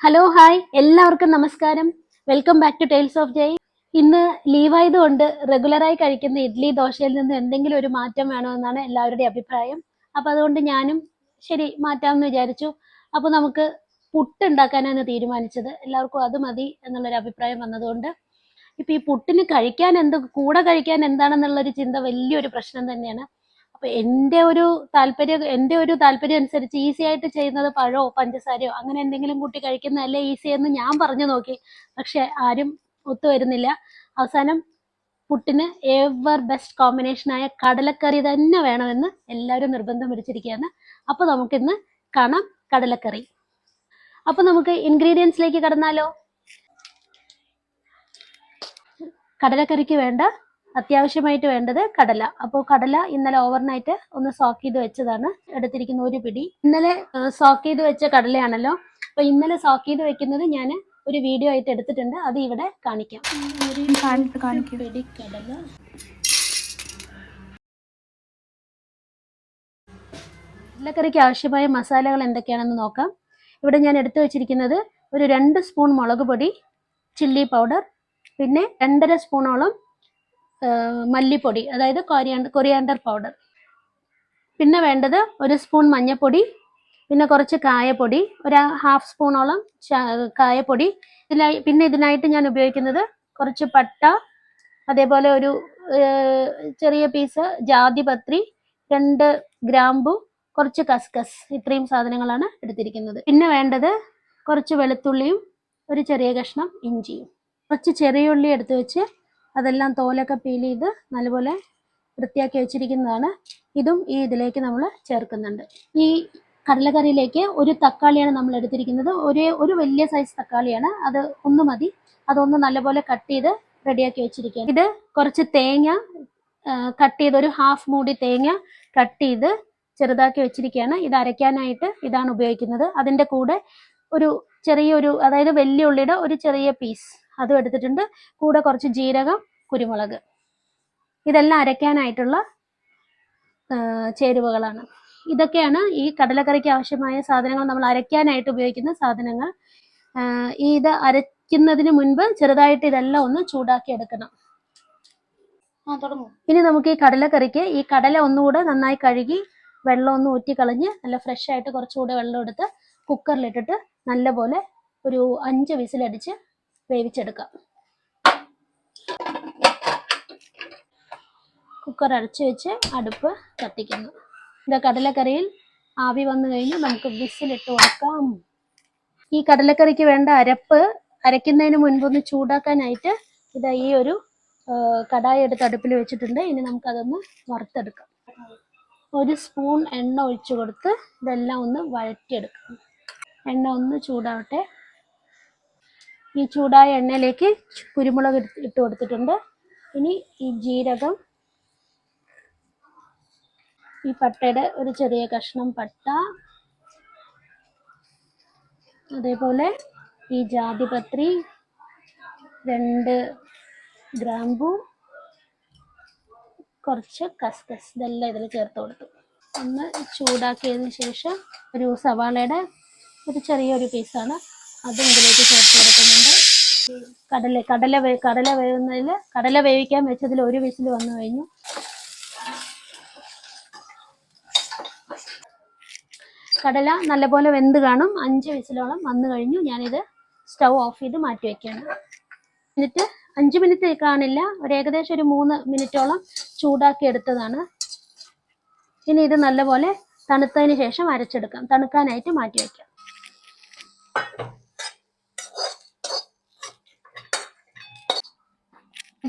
Hello hi എല്ലാവർക്കും നമസ്കാരം. Welcome back to tiles of Jai ഇന്ന് ലീവായതുകൊണ്ട് റെഗുലറായി കഴിക്കുന്ന ഇഡ്ലി ദോശയിൽ നിന്ന് എന്തെങ്കിലും ഒരു മാറ്റം വേണമെന്നാണ് എല്ലാവരുടെയും അഭിപ്രായം. അപ്പൊ അതുകൊണ്ട് ഞാനും ശരി മാറ്റാമെന്ന് വിചാരിച്ചു. അപ്പൊ നമുക്ക് പുട്ട് ഉണ്ടാക്കാനാണ് തീരുമാനിച്ചത്. എല്ലാവർക്കും അത് മതി എന്നുള്ളൊരു അഭിപ്രായം വന്നതുകൊണ്ട്. ഇപ്പൊ ഈ പുട്ടിന് കഴിക്കാൻ എന്ത് കൂടെ കഴിക്കാൻ എന്താണെന്നുള്ളൊരു ചിന്ത വലിയൊരു പ്രശ്നം തന്നെയാണ്. അപ്പൊ എന്റെ ഒരു താല്പര്യം എന്റെ ഒരു താല്പര്യം അനുസരിച്ച് ഈസി ആയിട്ട് ചെയ്യുന്നത് പഴമോ പഞ്ചസാരയോ അങ്ങനെ എന്തെങ്കിലും കൂട്ടി കഴിക്കുന്നതല്ലേ ഈസി എന്ന് ഞാൻ പറഞ്ഞു നോക്കി. പക്ഷെ ആരും ഒത്തുവരുന്നില്ല അവസാനം പുട്ടിന് എവർ ബെസ്റ്റ് കോമ്പിനേഷനായ കടലക്കറി തന്നെ വേണമെന്ന് എല്ലാവരും നിർബന്ധം പിടിച്ചിരിക്കുകയാണ്. അപ്പൊ നമുക്കിന്ന് കാണാം കടലക്കറി. അപ്പൊ നമുക്ക് ഇൻഗ്രീഡിയൻസിലേക്ക് കടന്നാലോ? കടലക്കറിക്ക് വേണ്ട അത്യാവശ്യമായിട്ട് വേണ്ടത് കടല. അപ്പോൾ കടല ഇന്നലെ ഓവർനൈറ്റ് ഒന്ന് സോക്ക് ചെയ്ത് വെച്ചതാണ്. എടുത്തിരിക്കുന്ന ഒരു പിടി. ഇന്നലെ സോക്ക് ചെയ്ത് വെച്ച കടലയാണല്ലോ. അപ്പൊ ഇന്നലെ സോക്ക് ചെയ്ത് വെക്കുന്നത് ഞാൻ ഒരു വീഡിയോ ആയിട്ട് എടുത്തിട്ടുണ്ട്. അത് ഇവിടെ കാണിക്കാം. ഒരു പിടി കടല. കടലക്കറിക്ക് ആവശ്യമായ മസാലകൾ എന്തൊക്കെയാണെന്ന് നോക്കാം. ഇവിടെ ഞാൻ എടുത്തു വെച്ചിരിക്കുന്നത് ഒരു രണ്ട് സ്പൂൺ മുളക് പൊടി ചില്ലി പൗഡർ പിന്നെ രണ്ടര സ്പൂണോളം മല്ലിപ്പൊടി അതായത് കൊറിയാണ്ടർ കൊറിയാണ്ടർ പൗഡർ. പിന്നെ വേണ്ടത് ഒരു സ്പൂൺ മഞ്ഞൾപ്പൊടി പിന്നെ കുറച്ച് കായപ്പൊടി ഒരു ഹാഫ് സ്പൂണോളം കായപ്പൊടി. ഇതിനായി പിന്നെ ഇതിനായിട്ട് ഞാൻ ഉപയോഗിക്കുന്നത് കുറച്ച് പട്ട അതേപോലെ ഒരു ചെറിയ പീസ് ജാതിപത്രി രണ്ട് ഗ്രാമ്പു കുറച്ച് കസ്കസ്. ഇത്രയും സാധനങ്ങളാണ് എടുത്തിരിക്കുന്നത്. പിന്നെ വേണ്ടത് കുറച്ച് വെളുത്തുള്ളിയും ഒരു ചെറിയ കഷ്ണം ഇഞ്ചിയും. കുറച്ച് ചെറിയ ഉള്ളി എടുത്ത് വെച്ച് അതെല്ലാം തോലൊക്കെ പീൽ ചെയ്ത് നല്ലപോലെ വൃത്തിയാക്കി വെച്ചിരിക്കുന്നതാണ്. ഇതും ഈ ഇതിലേക്ക് നമ്മൾ ചേർക്കുന്നുണ്ട്. ഈ കടലക്കറിയിലേക്ക് ഒരു തക്കാളിയാണ് നമ്മൾ എടുത്തിരിക്കുന്നത്. ഒരേ ഒരു വലിയ സൈസ് തക്കാളിയാണ്. അത് ഒന്ന് മതി. അതൊന്ന് നല്ലപോലെ കട്ട് ചെയ്ത് റെഡിയാക്കി വെച്ചിരിക്കുകയാണ്. ഇത് കുറച്ച് തേങ്ങ കട്ട് ചെയ്ത് ഒരു ഹാഫ് മൂടി തേങ്ങ കട്ട് ചെയ്ത് ചെറുതാക്കി വെച്ചിരിക്കുകയാണ്. ഇത് അരയ്ക്കാനായിട്ട് ഇതാണ് ഉപയോഗിക്കുന്നത്. അതിന്റെ കൂടെ ഒരു ചെറിയൊരു അതായത് വലിയ ഉള്ളിയുടെ ഒരു ചെറിയ പീസ് അതും എടുത്തിട്ടുണ്ട്. കൂടെ കുറച്ച് ജീരകം കുരുമുളക്. ഇതെല്ലാം അരയ്ക്കാനായിട്ടുള്ള ചേരുവകളാണ്. ഇതൊക്കെയാണ് ഈ കടലക്കറിക്ക് ആവശ്യമായ സാധനങ്ങൾ. നമ്മൾ അരയ്ക്കാനായിട്ട് ഉപയോഗിക്കുന്ന സാധനങ്ങൾ. ഈ ഇത് അരയ്ക്കുന്നതിന് മുൻപ് ചെറുതായിട്ട് ഇതെല്ലാം ഒന്ന് ചൂടാക്കി എടുക്കണം. ആ തുടങ്ങും. ഇനി നമുക്ക് ഈ കടലക്കറിക്ക് ഈ കടല ഒന്നുകൂടെ നന്നായി കഴുകി വെള്ളം ഒന്ന് ഊറ്റി കളഞ്ഞ് നല്ല ഫ്രഷ് ആയിട്ട് കുറച്ചുകൂടെ വെള്ളം എടുത്ത് കുക്കറിലിട്ടിട്ട് നല്ലപോലെ ഒരു അഞ്ച് വിസിലടിച്ച് വേവിച്ചെടുക്കാം. കുക്കർ അടച്ചു വെച്ച് അടുപ്പ് കത്തിക്കുന്നു. ഇത് കടലക്കറിയിൽ ആവി വന്നു കഴിഞ്ഞ് നമുക്ക് വിസിലിട്ട് കൊടുക്കാം ഈ കടലക്കറിക്ക് വേണ്ട അരപ്പ് അരയ്ക്കുന്നതിന് മുൻപ് ഒന്ന് ചൂടാക്കാനായിട്ട് ഇത് ഈ ഒരു കടായി എടുത്ത് അടുപ്പിൽ വെച്ചിട്ടുണ്ട്. ഇനി നമുക്കതൊന്ന് വറുത്തെടുക്കാം. ഒരു സ്പൂൺ എണ്ണ ഒഴിച്ചു കൊടുത്ത് ഇതെല്ലാം ഒന്ന് വഴറ്റിയെടുക്കാം. എണ്ണ ഒന്ന് ചൂടാവട്ടെ. ഈ ചൂടായ എണ്ണയിലേക്ക് കുരുമുളക് ഇട്ട് കൊടുത്തിട്ടുണ്ട്. ഇനി ഈ ജീരകം ഈ പട്ടയുടെ ഒരു ചെറിയ കഷ്ണം പട്ട അതേപോലെ ഈ ജാതിപത്രി രണ്ട് ഗ്രാമ്പു കുറച്ച് കസ്കസ് ഇതെല്ലാം ഇതിൽ ചേർത്ത് കൊടുത്തു. ഒന്ന് ചൂടാക്കിയതിന് ശേഷം ഒരു സവാളയുടെ ഒരു ചെറിയൊരു പീസാണ് അതും ഇതിലേക്ക് ചേർത്ത് കൊടുക്കുന്നുണ്ട്. കടല കടല കടല വേവുന്നതിൽ കടല വേവിക്കാൻ വെച്ചതിൽ ഒരു വിസിൽ വന്നു കഴിഞ്ഞു. കടല നല്ലപോലെ വെന്ത് കാണും. അഞ്ച് വിസിലോളം വന്നു കഴിഞ്ഞു. ഞാനിത് സ്റ്റൗ ഓഫ് ചെയ്ത് മാറ്റി വെക്കുകയാണ്. എന്നിട്ട് അഞ്ച് മിനിറ്റ് കാണില്ല. ഒരു ഏകദേശം ഒരു മൂന്ന് മിനിറ്റോളം ചൂടാക്കി എടുത്തതാണ്. ഇനി ഇത് നല്ലപോലെ തണുത്തതിന് ശേഷം അരച്ചെടുക്കാം. തണുക്കാനായിട്ട് മാറ്റി വെക്കാം.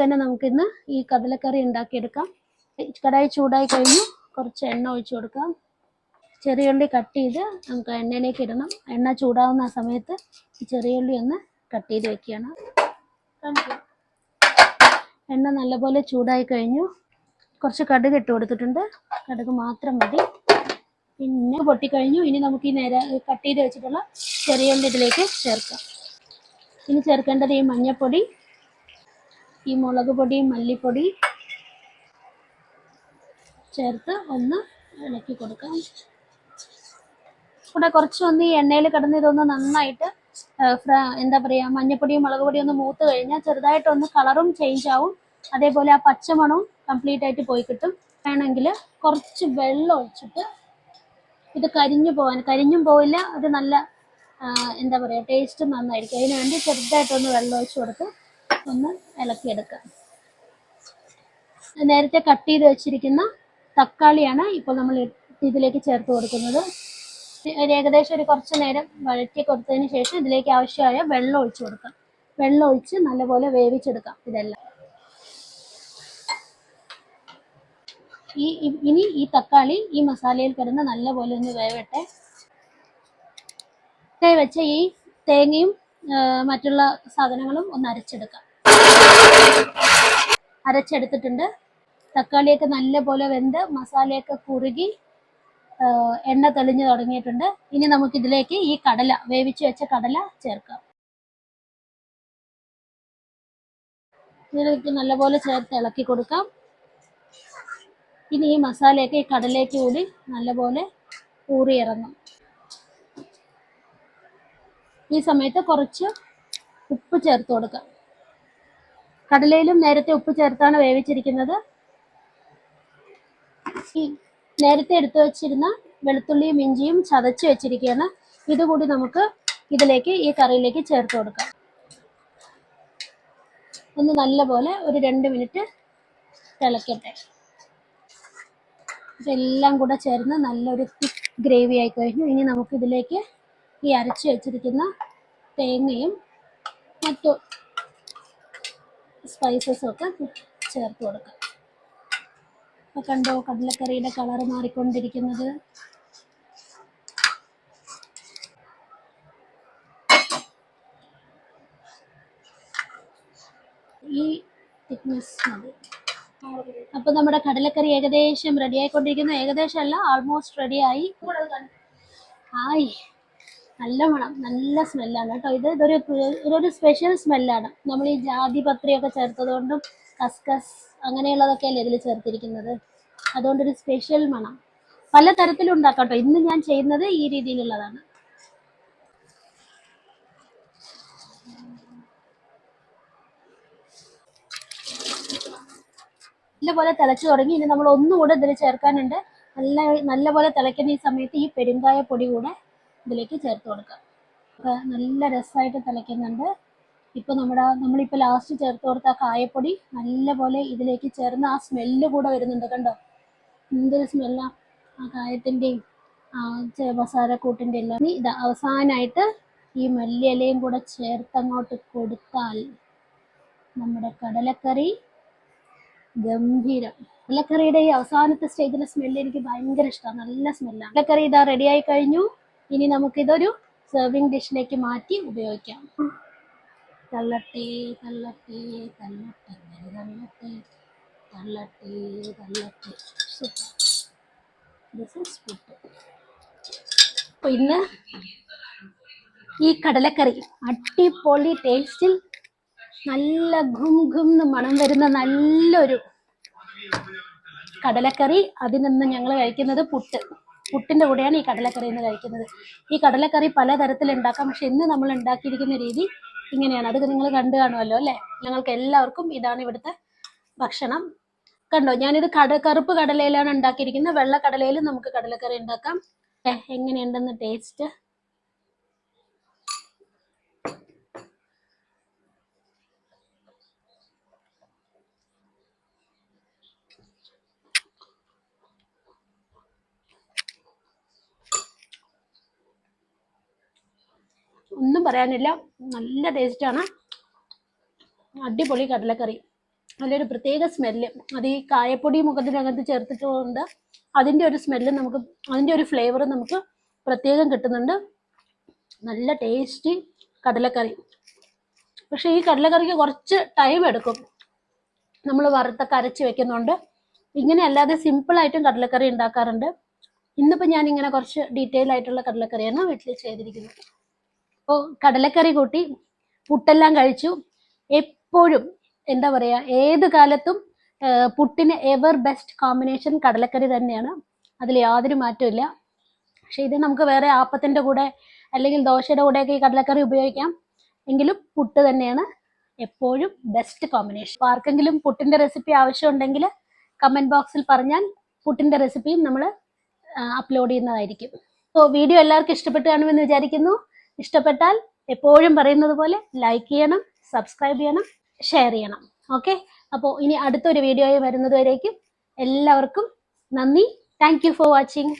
തന്നെ നമുക്കിന്ന് ഈ കടലക്കറി ഉണ്ടാക്കിയെടുക്കാം. കടായി ചൂടായി കഴിഞ്ഞു. കുറച്ച് എണ്ണ ഒഴിച്ചു കൊടുക്കാം. ചെറിയ ഉള്ളി കട്ട് ചെയ്ത് നമുക്ക് എണ്ണയിലേക്ക് ഇടണം. എണ്ണ ചൂടാവുന്ന ആ സമയത്ത് ഈ ചെറിയ ഉള്ളി ഒന്ന് കട്ട് ചെയ്ത് വെക്കുകയാണ് എണ്ണ നല്ലപോലെ ചൂടായി കഴിഞ്ഞു. കുറച്ച് കടുക് ഇട്ട് കൊടുത്തിട്ടുണ്ട്. കടുക് മാത്രം മതി. പിന്നെ പൊട്ടിക്കഴിഞ്ഞു ഇനി നമുക്ക് ഈ നേരെ കട്ട് ചെയ്ത് വെച്ചിട്ടുള്ള ചെറിയ ഉള്ളി ഇതിലേക്ക് ചേർക്കാം. ഇനി ചേർക്കേണ്ടത് ഈ മഞ്ഞൾപ്പൊടി ഈ മുളക് പൊടി മല്ലിപ്പൊടി ചേർത്ത് ഒന്ന് ഇളക്കി കൊടുക്കാം. കൂടെ കുറച്ച് ഒന്ന് ഈ എണ്ണയിൽ കിടന്ന് ഇതൊന്ന് നന്നായിട്ട് എന്താ പറയുക മഞ്ഞപ്പൊടിയും മുളക് പൊടിയും ഒന്ന് മൂത്ത് കഴിഞ്ഞാൽ ചെറുതായിട്ടൊന്ന് കളറും ചേഞ്ച് ആവും. അതേപോലെ ആ പച്ചമണവും കംപ്ലീറ്റ് ആയിട്ട് പോയി കിട്ടും. വേണമെങ്കിൽ കുറച്ച് വെള്ളം ഒഴിച്ചിട്ട് ഇത് കരിഞ്ഞു പോകാൻ കരിഞ്ഞും പോവില്ല. അത് നല്ല എന്താ പറയുക ടേസ്റ്റ് നന്നായിരിക്കും. അതിന് വേണ്ടി ചെറുതായിട്ടൊന്ന് വെള്ളം ഒഴിച്ച് കൊടുത്ത് ഒന്ന് ഇളക്കിയെടുക്കാം. നേരത്തെ കട്ട് ചെയ്ത് വെച്ചിരിക്കുന്ന തക്കാളിയാണ് ഇപ്പോൾ നമ്മൾ ഇതിലേക്ക് ചേർത്ത് കൊടുക്കുന്നത്. ഏകദേശം ഒരു കുറച്ച് നേരം വഴറ്റി കൊടുത്തതിന് ശേഷം ഇതിലേക്ക് ആവശ്യമായ വെള്ളം ഒഴിച്ചു കൊടുക്കാം. വെള്ളം ഒഴിച്ച് നല്ലപോലെ വേവിച്ചെടുക്കാം ഇതെല്ലാം. ഈ ഇനി ഈ തക്കാളി ഈ മസാലയിൽ കിടന്ന് നല്ലപോലെ ഒന്ന് വേവട്ടെ. വെച്ച ഈ തേങ്ങയും മറ്റുള്ള സാധനങ്ങളും ഒന്ന് അരച്ചെടുക്കാം. അരച്ചെടുത്തിട്ടുണ്ട്. തക്കാളിയൊക്കെ നല്ലപോലെ വെന്ത് മസാലയൊക്കെ കുറുകി എണ്ണ തെളിഞ്ഞു തുടങ്ങിയിട്ടുണ്ട്. ഇനി നമുക്ക് ഇതിലേക്ക് ഈ കടല വേവിച്ച് വെച്ച കടല ചേർക്കാം. ഇതിലേക്ക് നല്ലപോലെ ചേർത്ത് ഇളക്കി കൊടുക്കാം. ഇനി ഈ മസാലയൊക്കെ ഈ കടലേക്ക് കൂടി നല്ലപോലെ ഊറി ഇറങ്ങും ഈ സമയത്ത് കുറച്ച് ഉപ്പ് ചേർത്ത് കൊടുക്കാം. കടലയിലും നേരത്തെ ഉപ്പ് ചേർത്താണ് വേവിച്ചിരിക്കുന്നത്. ഈ നേരത്തെ എടുത്തു വെച്ചിരുന്ന വെളുത്തുള്ളിയും ഇഞ്ചിയും ചതച്ച് വെച്ചിരിക്കുകയാണ്. ഇതുകൂടി നമുക്ക് ഇതിലേക്ക് ഈ കറിയിലേക്ക് ചേർത്ത് കൊടുക്കാം. ഒന്ന് നല്ലപോലെ ഒരു രണ്ട് മിനിറ്റ് തിളക്കട്ടെ. ഇതെല്ലാം കൂടെ ചേർന്ന് നല്ലൊരു ഗ്രേവി ആയി കഴിഞ്ഞു. ഇനി നമുക്ക് ഇതിലേക്ക് ഈ അരച്ച് വെച്ചിരിക്കുന്ന തേങ്ങയും മറ്റു സ്പൈസസും ഒക്കെ ചേർത്ത് കൊടുക്കാം. അപ്പൊ കണ്ടോ കടലക്കറിയുടെ കളർ മാറിക്കൊണ്ടിരിക്കുന്നത്. ഈ തിക്നെസ് മതി. അപ്പൊ നമ്മുടെ കടലക്കറി ഏകദേശം റെഡി ആയിക്കൊണ്ടിരിക്കുന്നു. ഏകദേശം അല്ല ആൾമോസ്റ്റ് റെഡി ആയി. ആയി. നല്ല മണം നല്ല സ്മെല്ലാണ് കേട്ടോ. ഇത് ഇതൊരു ഇതൊരു സ്പെഷ്യൽ സ്മെല്ലാണ്. നമ്മൾ ഈ ജാതി പത്രിയൊക്കെ ചേർത്തതുകൊണ്ടും കസ്കസ് അങ്ങനെയുള്ളതൊക്കെ അല്ലേ ഇതിൽ ചേർത്തിരിക്കുന്നത്. അതുകൊണ്ടൊരു സ്പെഷ്യൽ മണം. പല തരത്തിലും ഉണ്ടാക്കാം ഇന്ന് ഞാൻ ചെയ്യുന്നത് ഈ രീതിയിലുള്ളതാണ്. നല്ലപോലെ തിളച്ചു തുടങ്ങി. ഇനി നമ്മൾ ഒന്നുകൂടെ ഇതിൽ ചേർക്കാനുണ്ട്. നല്ല നല്ലപോലെ തിളയ്ക്കുന്ന ഈ സമയത്ത് ഈ പെരുങ്കായ പൊടി കൂടെ ഇതിലേക്ക് ചേർത്ത് കൊടുക്കാം അപ്പൊ നല്ല രസമായിട്ട് തിളയ്ക്കുന്നുണ്ട്. ഇപ്പൊ നമ്മുടെ നമ്മളിപ്പോൾ ലാസ്റ്റ് ചേർത്ത് കൊടുത്ത കായപ്പൊടി നല്ലപോലെ ഇതിലേക്ക് ചേർന്ന് ആ സ്മെല്ല് കൂടെ വരുന്നുണ്ട് കണ്ടോ? എന്തൊരു സ്മെല്ലാ ആ. കായത്തിന്റെയും മസാലക്കൂട്ടിന്റെ എല്ലാം. ഇത് അവസാനമായിട്ട് ഈ മല്ലിയിലയും കൂടെ ചേർത്തങ്ങോട്ട് കൊടുത്താൽ നമ്മുടെ കടലക്കറി ഗംഭീരം. കടലക്കറിയുടെ ഈ അവസാനത്തെ സ്റ്റേജിലെ സ്മെല്ല് എനിക്ക് ഭയങ്കര ഇഷ്ടമാണ് നല്ല സ്മെല്ലാണ് കടലക്കറി ഇതാ റെഡി ആയി കഴിഞ്ഞു. ഇനി നമുക്കിതൊരു സെർവിങ് ഡിഷിലേക്ക് മാറ്റി ഉപയോഗിക്കാം. തള്ളട്ടെ തള്ളട്ടെ തള്ളട്ടെ തള്ളട്ടെ തള്ളട്ടെ തള്ളട്ടെ. ഇന്ന് ഈ കടലക്കറി അടിപൊളി ടേസ്റ്റിൽ നല്ല ഘും ഘും എന്ന് മണം വരുന്ന നല്ലൊരു കടലക്കറി അതിനിന്ന് ഞങ്ങൾ കഴിക്കുന്നത് പുട്ട്. പുട്ടിന്റെ കൂടെയാണ് ഈ കടലക്കറി എന്ന് കഴിക്കുന്നത്. ഈ കടലക്കറി പലതരത്തിൽ ഉണ്ടാക്കാം. പക്ഷെ ഇന്ന് നമ്മൾ ഉണ്ടാക്കിയിരിക്കുന്ന രീതി ഇങ്ങനെയാണ്. അത് നിങ്ങൾ കണ്ടു കാണുമല്ലോ അല്ലേ? ഞങ്ങൾക്ക് എല്ലാവർക്കും ഇതാണ് ഇവിടുത്തെ ഭക്ഷണം. കണ്ടോ? ഞാനിത് കട കറുപ്പ് കടലയിലാണ് ഉണ്ടാക്കിയിരിക്കുന്നത്. വെള്ള കടലയിലും നമുക്ക് കടലക്കറി ഉണ്ടാക്കാം. എങ്ങനെയുണ്ടെന്ന് ടേസ്റ്റ് ഒന്നും പറയാനില്ല. നല്ല ടേസ്റ്റാണ് അടിപൊളി കടലക്കറി. നല്ലൊരു പ്രത്യേക സ്മെല്ല് അത് ഈ കായപ്പൊടി മുഖത്തിനകത്ത് ചേർത്തിട്ടുകൊണ്ട് അതിന്റെ ഒരു സ്മെല്ല് നമുക്ക് അതിന്റെ ഒരു ഫ്ലേവർ നമുക്ക് പ്രത്യേകം കിട്ടുന്നുണ്ട്. നല്ല ടേസ്റ്റി കടലക്കറി. പക്ഷേ ഈ കടലക്കറിക്ക് കുറച്ച് ടൈം എടുക്കും. നമ്മൾ വറുത്ത അരച്ച് വെക്കുന്നുണ്ട്. ഇങ്ങനെ അല്ലാതെ സിമ്പിളായിട്ടും കടലക്കറി ഉണ്ടാക്കാറുണ്ട്. ഇന്നിപ്പോൾ ഞാൻ ഇങ്ങനെ കുറച്ച് ഡീറ്റെയിൽ ആയിട്ടുള്ള കടലക്കറിയാണ് വീട്ടിൽ ചെയ്തിരിക്കുന്നത്. അപ്പോൾ കടലക്കറി കൂട്ടി പുട്ടെല്ലാം കഴിച്ചു. എപ്പോഴും എന്താ പറയുക ഏത് കാലത്തും പുട്ടിന് എവർ ബെസ്റ്റ് കോമ്പിനേഷൻ കടലക്കറി തന്നെയാണ്. അതിൽ യാതൊരു മാറ്റമില്ല പക്ഷെ ഇത് നമുക്ക് വേറെ ആപ്പത്തിന്റെ കൂടെ അല്ലെങ്കിൽ ദോശയുടെ കൂടെയൊക്കെ ഈ കടലക്കറി ഉപയോഗിക്കാം. എങ്കിലും പുട്ട് തന്നെയാണ് എപ്പോഴും ബെസ്റ്റ് കോമ്പിനേഷൻ ആർക്കെങ്കിലും പുട്ടിന്റെ റെസിപ്പി ആവശ്യമുണ്ടെങ്കിൽ കമന്റ് ബോക്സിൽ പറഞ്ഞാൽ പുട്ടിന്റെ റെസിപ്പിയും നമ്മൾ അപ്ലോഡ് ചെയ്യുന്നതായിരിക്കും. അപ്പോൾ വീഡിയോ എല്ലാവർക്കും ഇഷ്ടപ്പെട്ടു കാണുമെന്ന് വിചാരിക്കുന്നു. ഇഷ്ടപ്പെട്ടാൽ എപ്പോഴും പറയുന്നത് പോലെ ലൈക്ക് ചെയ്യണം സബ്സ്ക്രൈബ് ചെയ്യണം ഷെയർ ചെയ്യണം. ഓക്കെ അപ്പോൾ ഇനി അടുത്തൊരു വീഡിയോയിൽ വരുന്നതുവരേക്കും എല്ലാവർക്കും നന്ദി. Thank for watching